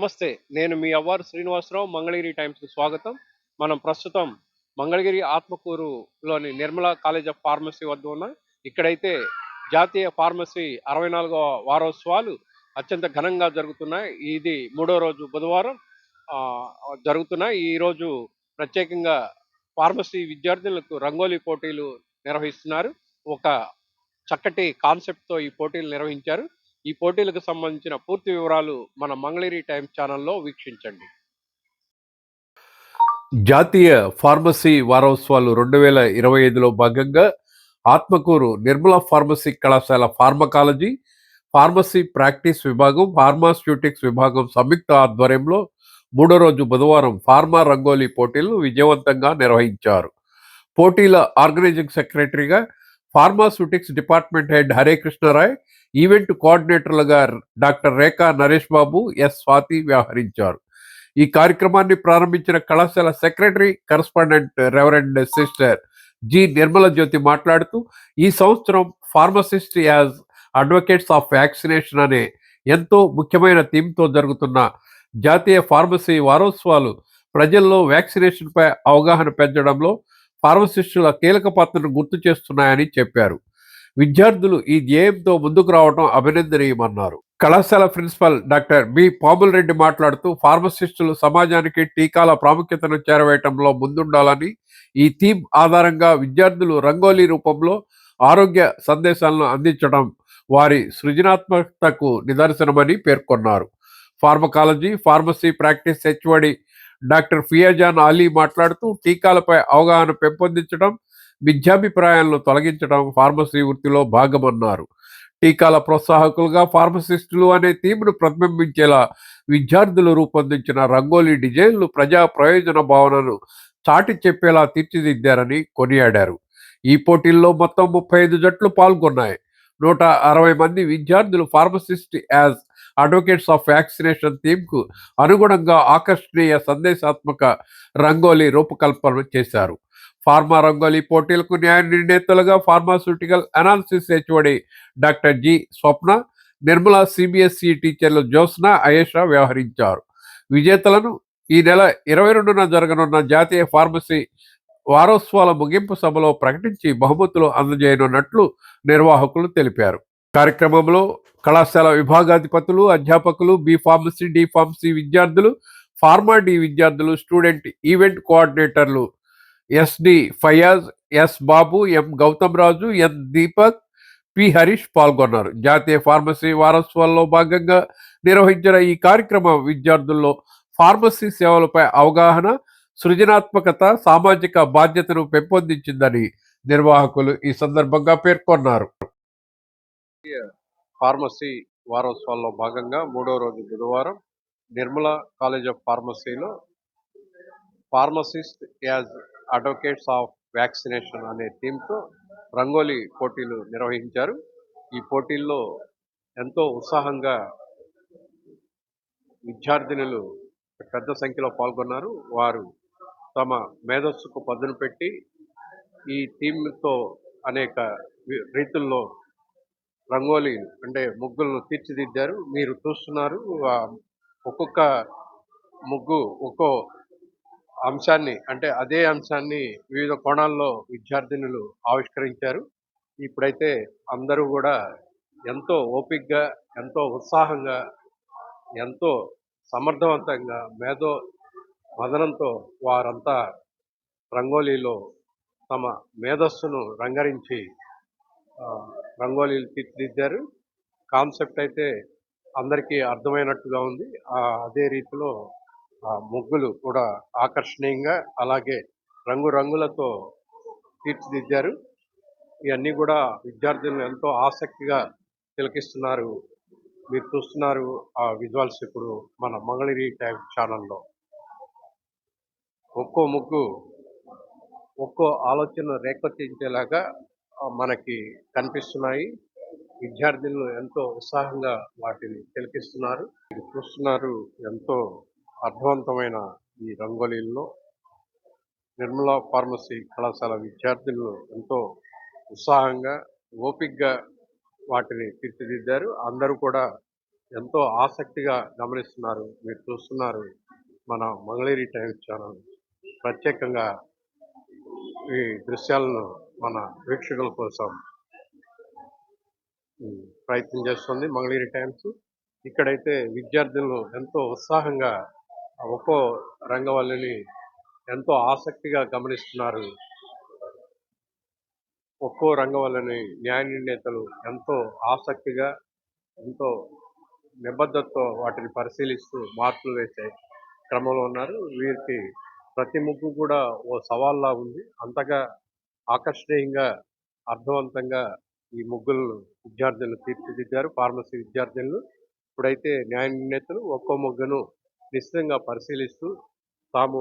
నమస్తే. నేను మీ అవ్వారు శ్రీనివాసరావు మంగళగిరి టైమ్స్కి స్వాగతం. మనం ప్రస్తుతం మంగళగిరి ఆత్మకూరులోని నిర్మల కాలేజ్ ఆఫ్ ఫార్మసీ వద్ద ఉన్నాం. ఇక్కడైతే జాతీయ ఫార్మసీ అరవై నాలుగవ వారోత్సవాలు అత్యంత ఘనంగా జరుగుతున్నాయి. ఇది మూడో రోజు బుధవారం జరుగుతున్నాయి. ఈ రోజు ప్రత్యేకంగా ఫార్మసీ విద్యార్థులకు రంగోలీ పోటీలు నిర్వహిస్తున్నారు. ఒక చక్కటి కాన్సెప్ట్తో ఈ పోటీలు నిర్వహించారు. ఈ పోటీలకు సంబంధించిన పూర్తి వివరాలు మన మంగళగిరి టైమ్స్ ఛానల్లో వీక్షించండి. జాతీయ ఫార్మసీ వారోత్సవాలు రెండు వేల ఇరవై ఐదులో భాగంగా ఆత్మకూరు నిర్మల ఫార్మసీ కళాశాల ఫార్మకాలజీ ఫార్మసీ ప్రాక్టీస్ విభాగం ఫార్మాస్యూటిక్స్ విభాగం సంయుక్త ఆధ్వర్యంలో మూడో రోజు బుధవారం ఫార్మా రంగోలీ పోటీలు విజయవంతంగా నిర్వహించారు. పోటీల ఆర్గనైజింగ్ సెక్రటరీగా pharmaceutics department head Hare Krishnarai event కోఆర్డినేటర్లుగా doctor Rekha Naresh Babu S Swathi వ్యవహరించారు ఈ కార్యక్రమాన్ని ప్రారంభించిన కళాశాల secretary correspondent reverend sister G Nirmala Jyothi మాట్లాడుతూ ఈ సంవత్సరం pharmacist as advocates of vaccination అనే ఎంతో ముఖ్యమైన థీమ్తో జరుగుతున్న జాతీయ ఫార్మసీ వారోత్సవాలు ప్రజల్లో వ్యాక్సినేషన్పై అవగాహన పెంచడంలో ఫార్మసిస్టుల కీలక పాత్రను గుర్తు చేస్తున్నాయని చెప్పారు. విద్యార్థులు ఈ ధ్యేయంతో ముందుకు రావడం అభినందనీయమన్నారు. కళాశాల principal doctor B. Pamul Reddy మాట్లాడుతూ ఫార్మసిస్టులు సమాజానికి టీకాల ప్రాముఖ్యతను చేరవేయటంలో ముందుండాలని ఈ థీమ్ ఆధారంగా విద్యార్థులు రంగోలీ రూపంలో ఆరోగ్య సందేశాలను అందించడం వారి సృజనాత్మకతకు నిదర్శనమని పేర్కొన్నారు. Pharmacology pharmacy practice HOD doctor Fiazan Ali మాట్లాడుతూ టీకాలపై అవగాహన పెంపొందించడం విద్యాభిప్రాయాలను తొలగించడం ఫార్మసీ వృత్తిలో భాగమన్నారు. టీకాల ప్రోత్సాహకులుగా ఫార్మసిస్టులు అనే థీమ్ను ప్రతిబింబించేలా విద్యార్థులు రూపొందించిన రంగోలీ డిజైన్లు ప్రజా ప్రయోజన భావనను చాటి చెప్పేలా తీర్చిదిద్దారని కొనియాడారు. ఈ పోటీల్లో మొత్తం ముప్పై ఐదు జట్లు పాల్గొన్నాయి. నూట అరవై మంది విద్యార్థులు pharmacist as advocates of vaccination థీమ్కు అనుగుణంగా ఆకర్షణీయ సందేశాత్మక రంగోలీ రూపకల్పన చేశారు. ఫార్మా రంగోలీ పోటీలకు న్యాయ నిర్ణేతలుగా pharmaceutical analysis HOD doctor G Swapna Nirmala CBSE teachers Jyotsna Ayesha వ్యవహరించారు. విజేతలను ఈ నెల ఇరవై రెండున జరగనున్న జాతీయ ఫార్మసీ వారోత్సవాల ముగింపు సభలో ప్రకటించి బహుమతులు అందజేయనున్నట్లు నిర్వాహకులు తెలిపారు. కార్యక్రమంలో కళాశాల విభాగాధిపతులు అధ్యాపకులు బి ఫార్మసీ డి ఫార్మసీ విద్యార్థులు ఫార్మా డి విద్యార్థులు student event కోఆర్డినేటర్లు SD Fayaz S Babu M Gautham Raju N Deepak P Harish పాల్గొన్నారు. జాతీయ ఫార్మసీ వారోత్సవాల్లో భాగంగా నిర్వహించిన ఈ కార్యక్రమం విద్యార్థుల్లో ఫార్మసీ సేవలపై అవగాహన సృజనాత్మకత సామాజిక బాధ్యతను పెంపొందించిందని నిర్వాహకులు ఈ సందర్భంగా పేర్కొన్నారు. ఫార్మసీ వారోత్సవాల్లో భాగంగా మూడో రోజు బుధవారం Nirmala college of ఫార్మసీలో pharmacist as advocates of vaccination అనే థీమ్తో రంగోలీ పోటీలు నిర్వహించారు. ఈ పోటీల్లో ఎంతో ఉత్సాహంగా విద్యార్థినులు పెద్ద సంఖ్యలో పాల్గొన్నారు. వారు తమ మేధస్సుకు పదును పెట్టి ఈ థీమ్తో అనేక రీతుల్లో రంగోలీ అంటే ముగ్గులను తీర్చిదిద్దారు. మీరు చూస్తున్నారు ఒక్కొక్క ముగ్గు ఒక్కో అంశాన్ని అంటే అదే అంశాన్ని వివిధ కోణాల్లో విద్యార్థినులు ఆవిష్కరించారు. ఇప్పుడైతే అందరూ కూడా ఎంతో ఓపిక్గా ఎంతో ఉత్సాహంగా ఎంతో సమర్థవంతంగా మేధో మదనంతో వారంతా రంగోలీలో తమ మేధస్సును రంగరించి రంగోలీలు తీర్చిదిద్దారు. కాన్సెప్ట్ అయితే అందరికీ అర్థమైనట్టుగా ఉంది. అదే రీతిలో ఆ ముగ్గులు కూడా ఆకర్షణీయంగా అలాగే రంగురంగులతో తీర్చిదిద్దారు. ఇవన్నీ కూడా విద్యార్థులను ఎంతో ఆసక్తిగా తిలకిస్తున్నారు. మీరు చూస్తున్నారు ఆ విజువల్స్ ఇప్పుడు మన మంగళగిరి టైప్ ఛానల్లో. ఒక్కో ముగ్గు ఒక్కో ఆలోచన రేకెత్తించేలాగా మనకి కనిపిస్తున్నాయి. విద్యార్థులు ఎంతో ఉత్సాహంగా వాటిని తిలకిస్తున్నారు. మీరు చూస్తున్నారు ఎంతో అర్థవంతమైన ఈ రంగోలీల్లో. నిర్మలా ఫార్మసీ కళాశాల విద్యార్థులు ఎంతో ఉత్సాహంగా ఓపిక్గా వాటిని తీర్చిదిద్దారు. అందరూ కూడా ఎంతో ఆసక్తిగా గమనిస్తున్నారు. మీరు చూస్తున్నారు మన మంగళగిరి టైమ్స్ ఛానల్. ప్రత్యేకంగా ఈ దృశ్యాలను మన వీక్షకుల కోసం. ప్రయత్నం చేస్తుంది మంగళగిరి టైమ్స్. ఇక్కడైతే విద్యార్థులు ఎంతో ఉత్సాహంగా ఒక్కో రంగవల్లిని ఎంతో ఆసక్తిగా గమనిస్తున్నారు. ఒక్కో రంగవల్లిని న్యాయ నిర్ణేతలు ఎంతో ఆసక్తిగా ఎంతో నిబద్ధతతో వాటిని పరిశీలిస్తూ మార్పులు వేసే క్రమంలో ఉన్నారు. వీరికి ప్రతి ముగ్గు కూడా ఓ సవాల్లా ఉంది. అంతగా ఆకర్షణీయంగా అర్థవంతంగా ఈ ముగ్గులను విద్యార్థులను తీర్చిదిద్దారు. ఫార్మసీ విద్యార్థులను ఇప్పుడైతే న్యాయ నిర్ణేతలు ఒక్కో ముగ్గును నిశ్చితంగా పరిశీలిస్తూ తాము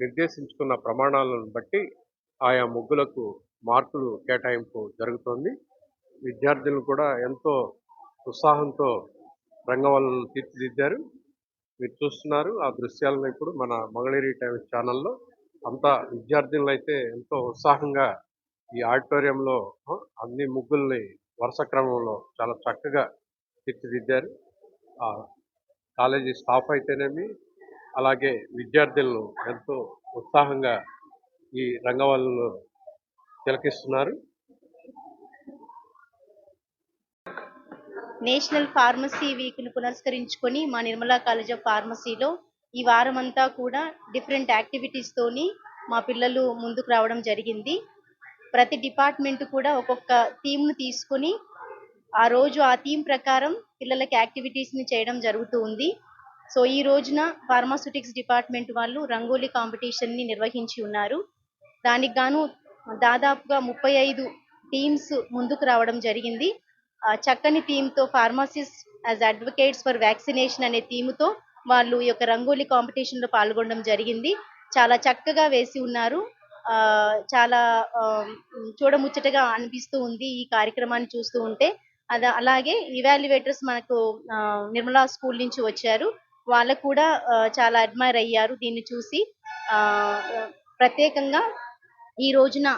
నిర్దేశించుకున్న ప్రమాణాలను బట్టి ఆయా ముగ్గులకు మార్కులు కేటాయింపు జరుగుతోంది. విద్యార్థులు కూడా ఎంతో ఉత్సాహంతో రంగవల్లను తీర్చిదిద్దారు. మీరు చూస్తున్నారు ఆ దృశ్యాలను ఇప్పుడు మన మంగళగిరి టైమ్స్ ఛానల్లో. అంతా విద్యార్థులను అయితే ఎంతో ఉత్సాహంగా ఈ ఆడిటోరియంలో అన్ని ముగ్గుల్ని వరుస క్రమంలో చాలా చక్కగా తీర్చిదిద్దారు. ఆ కాలేజీ స్టాఫ్ అయితేనేమి అలాగే విద్యార్థులను ఎంతో ఉత్సాహంగా ఈ రంగవల్లను తిలకిస్తున్నారు. నేషనల్ ఫార్మసీ వీక్ను పునస్కరించుకొని మా నిర్మలా కాలేజ్ ఆఫ్ ఫార్మసీలో ఈ వారం అంతా కూడా డిఫరెంట్ యాక్టివిటీస్తోని మా పిల్లలు ముందుకు రావడం జరిగింది. ప్రతి డిపార్ట్మెంట్ కూడా ఒక్కొక్క థీమ్ను తీసుకొని ఆ రోజు ఆ థీమ్ ప్రకారం పిల్లలకి యాక్టివిటీస్ని చేయడం జరుగుతూ ఉంది. సో ఈ రోజున ఫార్మాస్యూటిక్స్ డిపార్ట్మెంట్ వాళ్ళు రంగోలీ కాంపిటీషన్ని నిర్వహించి ఉన్నారు. దానికి గాను దాదాపుగా ముప్పై ఐదు టీమ్స్ ముందుకు రావడం జరిగింది. ఆ చక్కని థీమ్తో pharmacist as advocates for vaccination అనే థీమ్తో వాళ్ళు ఈ యొక్క రంగోలీ కాంపిటీషన్లో పాల్గొనడం జరిగింది. చాలా చక్కగా వేసి ఉన్నారు. చాలా చూడముచ్చటగా అనిపిస్తూ ఉంది ఈ కార్యక్రమాన్ని చూస్తూ ఉంటే. అద అలాగే ఇవాల్యుయేటర్స్ మనకు నిర్మలా స్కూల్ నుంచి వచ్చారు. వాళ్ళకు కూడా చాలా అడ్మైర్ అయ్యారు దీన్ని చూసి. ప్రత్యేకంగా ఈ రోజున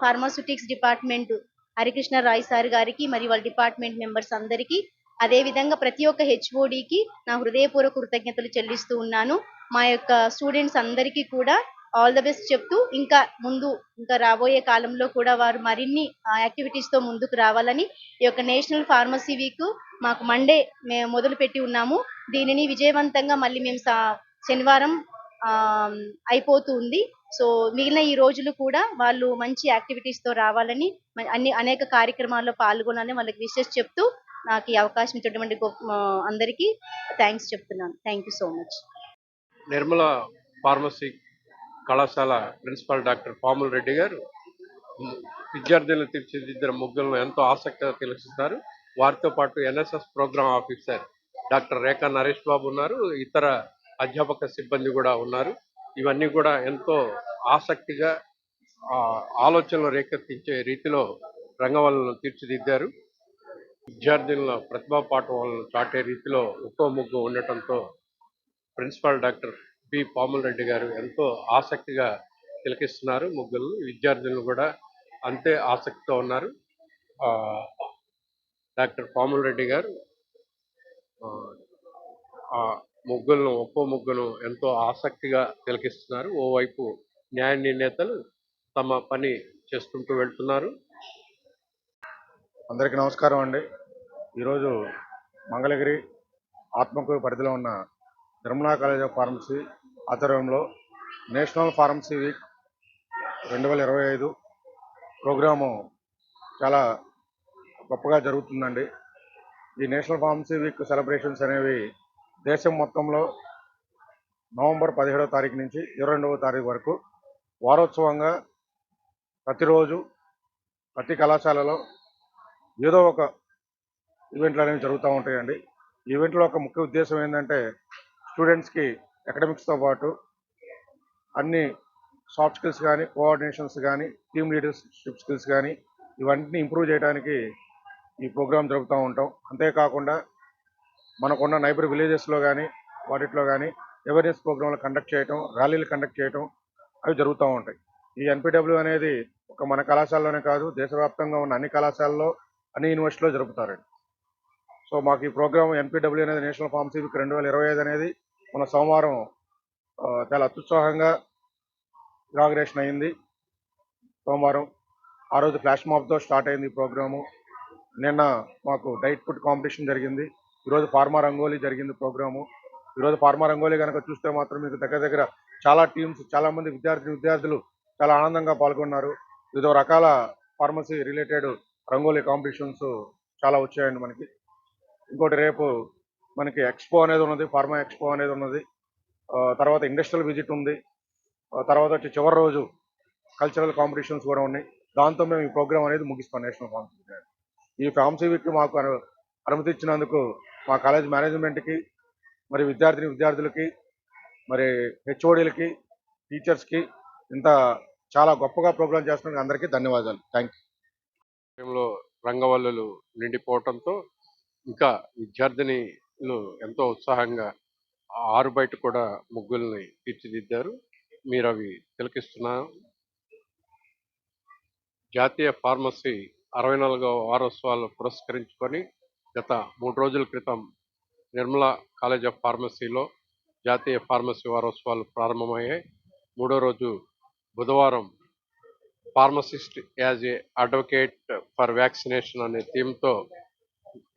pharmaceutics department Harikrishna Rai sir గారికి మరియు వాళ్ళ డిపార్ట్మెంట్ మెంబర్స్ అందరికీ అదే విధంగా ప్రతి ఒక్క హెచ్ఓడికి నా హృదయపూర్వక కృతజ్ఞతలు చెల్లిస్తూ ఉన్నాను. మా యొక్క స్టూడెంట్స్ అందరికీ కూడా ఆల్ ద బెస్ట్ చెప్తూ ఇంకా ముందు ఇంకా రాబోయే కాలంలో కూడా వారు మరిన్ని యాక్టివిటీస్తో ముందుకు రావాలని ఈ యొక్క నేషనల్ ఫార్మసీ వీక్ మాకు మండే మేము మొదలు పెట్టి ఉన్నాము. దీనిని విజయవంతంగా మళ్ళీ మేము శనివారం ఆ, అయిపోతుంది సో మిగిలిన ఈ రోజులు కూడా వాళ్ళు మంచి యాక్టివిటీస్తో రావాలని అన్ని అనేక కార్యక్రమాల్లో పాల్గొనాలని వాళ్ళకి విషెస్ చెప్తూ నాకు ఈ అవకాశం ఇచ్చినటువంటి గొప్ప అందరికీ థ్యాంక్స్ చెప్తున్నాను. Thank you so much Nirmala pharmacy కళాశాల ప్రిన్సిపాల్ డాక్టర్ పాముల రెడ్డి గారు విద్యార్థులను తీర్చిదిద్దిన ముగ్గులను ఎంతో ఆసక్తిగా తెలుస్తున్నారు వారితో పాటు NSS programme officer doctor Rekha Naresh Babu ఉన్నారు. ఇతర అధ్యాపక సిబ్బంది కూడా ఉన్నారు. ఇవన్నీ కూడా ఎంతో ఆసక్తిగా ఆలోచనలు రేకెత్తించే రీతిలో రంగవల్లను తీర్చిదిద్దారు. విద్యార్థుల ప్రతిభా పాఠవాలను చాటే రీతిలో ఒక్కో ముగ్గు ఉండటంతో principal doctor P. Pamul Reddy గారు ఎంతో ఆసక్తిగా తిలకిస్తున్నారు. ముగ్గురు విద్యార్థులు కూడా అంతే ఆసక్తితో ఉన్నారు. డాక్టర్ పాముల్ రెడ్డి గారు ముగ్గులను ఒక్కో ముగ్గును ఎంతో ఆసక్తిగా తిలకిస్తున్నారు. ఓవైపు న్యాయ నిర్ణేతలు తమ పని చేసుకుంటూ వెళ్తున్నారు. అందరికీ నమస్కారం అండి. ఈరోజు మంగళగిరి ఆత్మకూరు పరిధిలో ఉన్న నిర్మలా కాలేజ్ ఆఫ్ ఫార్మసీ ఆధ్వర్యంలో నేషనల్ ఫార్మసీ వీక్ రెండు వేల ఇరవై ఐదు ప్రోగ్రాము చాలా గొప్పగా జరుగుతుందండి. ఈ నేషనల్ ఫార్మసీ వీక్ సెలబ్రేషన్స్ అనేవి దేశం మొత్తంలో నవంబర్ పదిహేడవ తారీఖు నుంచి ఇరవై రెండవ తారీఖు వరకు వారోత్సవంగా ప్రతిరోజు ప్రతి కళాశాలలో ఏదో ఒక ఈవెంట్లు అనేవి జరుగుతూ ఉంటాయండి. ఈవెంట్లో ఒక ముఖ్య ఉద్దేశం ఏంటంటే స్టూడెంట్స్కి అకాడమిక్స్తో పాటు అన్ని సాఫ్ట్ స్కిల్స్ కానీ కోఆర్డినేషన్స్ కానీ టీమ్ లీడర్షిప్ స్కిల్స్ కానీ ఇవన్నీ ఇంప్రూవ్ చేయడానికి ఈ ప్రోగ్రాం జరుపుతూ ఉంటాం. అంతేకాకుండా మనకున్న నైబర్ విలేజెస్లో కానీ వాటిలో కానీ అవేర్నెస్ ప్రోగ్రాంలు కండక్ట్ చేయటం ర్యాలీలు కండక్ట్ చేయటం అవి జరుగుతూ ఉంటాయి. ఈ ఎన్పిడబ్ల్యూ అనేది ఒక మన కళాశాలలోనే కాదు దేశవ్యాప్తంగా ఉన్న అన్ని కళాశాలలో అన్ని యూనివర్సిటీలో జరుపుతారండి. సో మాకు ఈ ప్రోగ్రామ్ ఎన్పిడబ్ల్యూ అనేది నేషనల్ ఫార్మసీ వీక్ రెండు వేల ఇరవై ఐదు అనేది మన సోమవారం చాలా అత్యుత్సాహంగా ఇనాగ్రేషన్ అయింది. సోమవారం ఆ రోజు ఫ్లాష్ మాబ్తో స్టార్ట్ అయింది ఈ ప్రోగ్రాము నిన్న మాకు డైట్ ఫుడ్ కాంపిటీషన్ జరిగింది. ఈరోజు ఫార్మా రంగోలీ జరిగింది ప్రోగ్రాము ఈరోజు ఫార్మా రంగోలీ కనుక చూస్తే మాత్రం మీకు దగ్గర దగ్గర చాలా టీమ్స్ చాలా మంది విద్యార్థి విద్యార్థులు చాలా ఆనందంగా పాల్గొన్నారు. వివిధ రకాల ఫార్మసీ రిలేటెడ్ రంగోలీ కాంపిటీషన్స్ చాలా వచ్చాయండి మనకి. ఇంకోటి రేపు మనకి ఎక్స్పో అనేది ఉన్నది ఫార్మా ఎక్స్పో అనేది ఉన్నది. తర్వాత ఇండస్ట్రియల్ విజిట్ ఉంది. తర్వాత వచ్చి చివరి రోజు కల్చరల్ కాంపిటీషన్స్ కూడా ఉన్నాయి. దాంతో మేము ఈ ప్రోగ్రామ్ అనేది ముగిస్తాం నేషనల్ ఫార్మసీ. ఈ ఫార్మసీ వీక్కి మాకు అను- అనుమతి ఇచ్చినందుకు మా కాలేజ్ మేనేజ్మెంట్కి మరి విద్యార్థిని విద్యార్థులకి మరి హెచ్ఓడీలకి టీచర్స్కి ఇంత చాలా గొప్పగా ప్రోగ్రామ్ చేస్తున్నందుకు అందరికీ ధన్యవాదాలు. Thank you. రంగవల్లులు నిండిపోవటంతో ఇంకా విద్యార్థిని ఎంతో ఉత్సాహంగా ఆరు బయట కూడా ముగ్గుల్ని తీర్చిదిద్దారు. మీరు అవి తిలకిస్తున్నారు జాతీయ ఫార్మసీ అరవై నాలుగవ వారోత్సవాలు పురస్కరించుకొని గత మూడు రోజుల క్రితం నిర్మలా కాలేజ్ ఆఫ్ ఫార్మసీలో జాతీయ ఫార్మసీ వారోత్సవాలు ప్రారంభమయ్యాయి. మూడో రోజు బుధవారం pharmacist as a advocate for vaccination అనే థీమ్తో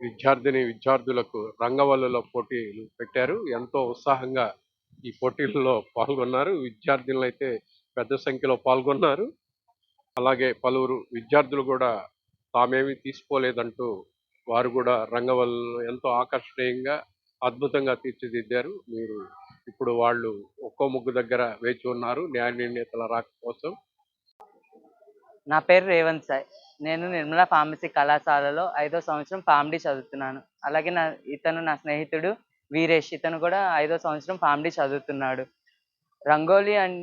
విద్యార్థిని విద్యార్థులకు రంగవల్లులో పోటీలు పెట్టారు. ఎంతో ఉత్సాహంగా ఈ పోటీల్లో పాల్గొన్నారు. విద్యార్థినులు అయితే పెద్ద సంఖ్యలో పాల్గొన్నారు. అలాగే పలువురు విద్యార్థులు కూడా తామేమీ తీసుకోలేదంటూ వారు కూడా రంగవల్లు ఎంతో ఆకర్షణీయంగా అద్భుతంగా తీర్చిదిద్దారు. మీరు ఇప్పుడు వాళ్ళు ఒక్కో ముగ్గు దగ్గర వేచి ఉన్నారు. న్యాయ నిర్ణేతల రాక కోసం. నా పేరు రేవంత్ సాయి. నేను నిర్మల ఫార్మసీ కళాశాలలో ఐదో సంవత్సరం ఫార్మడీ చదువుతున్నాను. అలాగే నా ఇతను నా స్నేహితుడు వీరేష్ ఇతను కూడా ఐదో సంవత్సరం ఫార్మడీ చదువుతున్నాడు. రంగోలీ అన్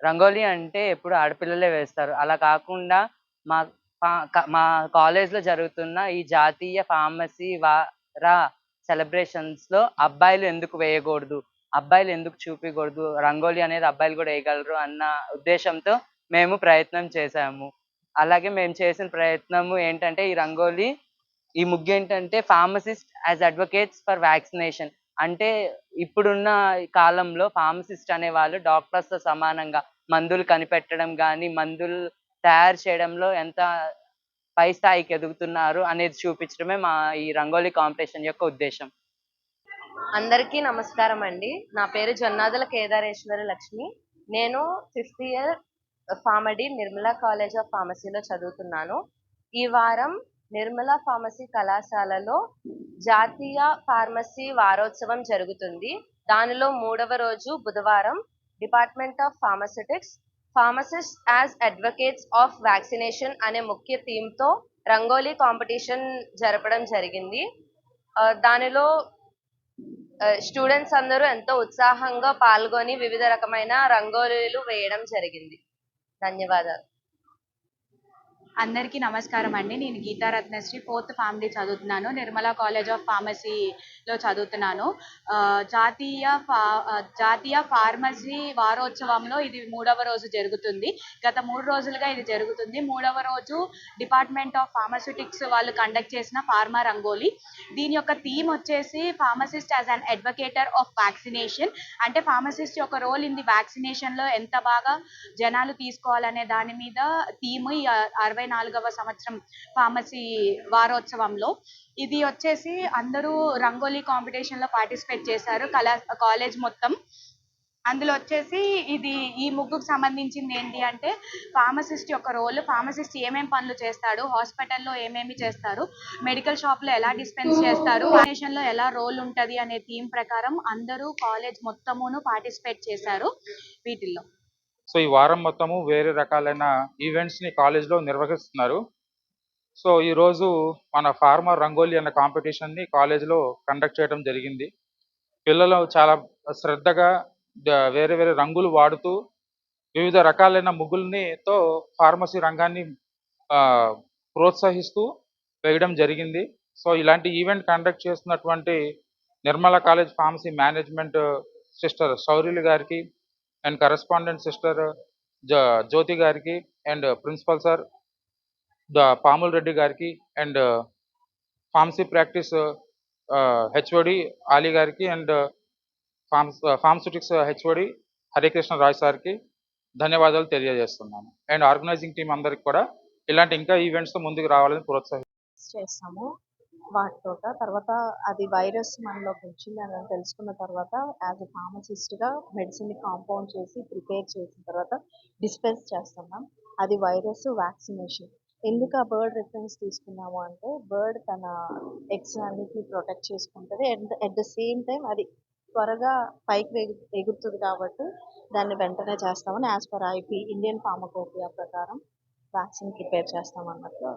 రంగోలీ అంటే ఎప్పుడు ఆడపిల్లలే వేస్తారు. అలా కాకుండా మా మా కాలేజ్లో జరుగుతున్న ఈ జాతీయ ఫార్మసీ వార సెలబ్రేషన్స్లో అబ్బాయిలు ఎందుకు వేయకూడదు? అబ్బాయిలు ఎందుకు చూపించకూడదు రంగోలీ అనేది అబ్బాయిలు కూడా వేయగలరు అన్న ఉద్దేశంతో మేము ప్రయత్నం చేశాము. అలాగే మేము చేసిన ప్రయత్నము ఏంటంటే ఈ రంగోలీ ఈ ముగ్గు ఏంటంటే pharmacist as advocates for vaccination అంటే ఇప్పుడున్న కాలంలో ఫార్మసిస్ట్ అనే వాళ్ళు డాక్టర్స్తో సమానంగా మందులు కనిపెట్టడం కానీ మందులు తయారు చేయడంలో ఎంత పై స్థాయికి ఎదుగుతున్నారు అనేది చూపించడమే మా ఈ రంగోలీ కాంపిటీషన్ యొక్క ఉద్దేశం. అందరికీ నమస్కారం అండి. నా పేరు జొన్నాదుల కేదారేశ్వర లక్ష్మి. నేను fifth year pharm D Nirmala college of ఫార్మసీలో చదువుతున్నాను. ఈ వారం నిర్మలా ఫార్మసీ కళాశాలలో జాతీయ ఫార్మసీ వారోత్సవం జరుగుతుంది. దానిలో మూడవ రోజు బుధవారం department of pharmaceutics pharmacist as advocates of vaccination అనే ముఖ్య థీమ్తో రంగోలీ కాంపిటీషన్ జరపడం జరిగింది. దానిలో స్టూడెంట్స్ అందరూ ఎంతో ఉత్సాహంగా పాల్గొని వివిధ రకమైన రంగోలీలు వేయడం జరిగింది. ధన్యవాదాలు. అందరికీ నమస్కారం అండి. నేను గీతారత్నశ్రీ ఫోర్త్ ఫ్యామిలీ చదువుతున్నాను. నిర్మలా కాలేజ్ ఆఫ్ ఫార్మసీలో చదువుతున్నాను. జాతీయ ఫా జాతీయ ఫార్మసీ వారోత్సవంలో ఇది మూడవ రోజు జరుగుతుంది. గత మూడు రోజులుగా ఇది జరుగుతుంది. మూడవ రోజు డిపార్ట్మెంట్ ఆఫ్ ఫార్మస్యూటిక్స్ వాళ్ళు కండక్ట్ చేసిన ఫార్మా రంగోలీ. దీని యొక్క థీమ్ వచ్చేసి pharmacist as an advocator of vaccination. అంటే ఫార్మసిస్ట్ యొక్క రోల్ ఇన్ ది వ్యాక్సినేషన్లో ఎంత బాగా జనాలు తీసుకోవాలనే దాని మీద థీమ్ అరవై ఇరవై నాలుగవ సంవత్సరం ఫార్మసీ వారోత్సవంలో. ఇది వచ్చేసి అందరూ రంగోలీ కాంపిటీషన్లో పార్టిసిపేట్ చేశారు కళా కాలేజ్ మొత్తం. అందులో వచ్చేసి ఇది ఈ ముగ్గుకు సంబంధించింది ఏంటి అంటే ఫార్మసిస్ట్ యొక్క రోల్ ఫార్మసిస్ట్ ఏమేమి పనులు చేస్తాడు హాస్పిటల్లో ఏమేమి చేస్తారు మెడికల్ షాప్లో ఎలా డిస్పెన్స్ చేస్తారు లో ఎలా రోల్ ఉంటుంది అనే థీమ్ ప్రకారం అందరూ కాలేజ్ మొత్తమును పార్టిసిపేట్ చేశారు వీటిల్లో. సో ఈ వారం మొత్తము వేరే రకాలైన ఈవెంట్స్ని కాలేజ్లో నిర్వహిస్తున్నారు. సో ఈ రోజు మన ఫార్మర్ రంగోలీ అనే కాంపిటీషన్ని కాలేజ్లో కండక్ట్ చేయడం జరిగింది. పిల్లలు చాలా శ్రద్ధగా వేరే వేరే రంగులు వాడుతూ వివిధ రకాలైన ముగ్గుల్ని తో ఫార్మసీ రంగాన్ని ప్రోత్సహిస్తూ వేయడం జరిగింది. సో ఇలాంటి ఈవెంట్ కండక్ట్ చేస్తున్నటువంటి Nirmala college pharmacy management sister Sauril గారికి అండ్ కరెస్పాండెంట్ సిస్టర్ జ్యోతి గారికి and principal sir the Pamul Reddy గారికి and pharmacy practice HOD Ali గారికి and pharms pharmaceutics HOD Harikrishna Rai సార్కి ధన్యవాదాలు తెలియజేస్తున్నాను. అండ్ ఆర్గనైజింగ్ టీం అందరికి కూడా ఇలాంటి ఇంకా ఈవెంట్స్తో ముందుకు రావాలని ప్రోత్సహిస్తాము వాటితోట వాటితో తర్వాత అది వైరస్ మనలోకి వచ్చింది అని తెలుసుకున్న తర్వాత యాజ్ ఎ ఫార్మసిస్ట్గా మెడిసిన్ కాంపౌండ్ చేసి ప్రిపేర్ చేసిన తర్వాత డిస్పెన్స్ చేస్తున్నాం అది వైరస్ వ్యాక్సినేషన్ ఎందుకు ఆ బర్డ్ రిఫరెన్స్ తీసుకున్నాము అంటే బర్డ్ తన ఎగ్స్ అన్నిటిని ప్రొటెక్ట్ చేసుకుంటుంది. And at the same time అది త్వరగా పైకి ఎగురుతుంది కాబట్టి దాన్ని వెంటనే చేస్తామని as per IP Indian pharmacopoeia ప్రకారం వ్యాక్సిన్ ప్రిపేర్ చేస్తామన్నట్లు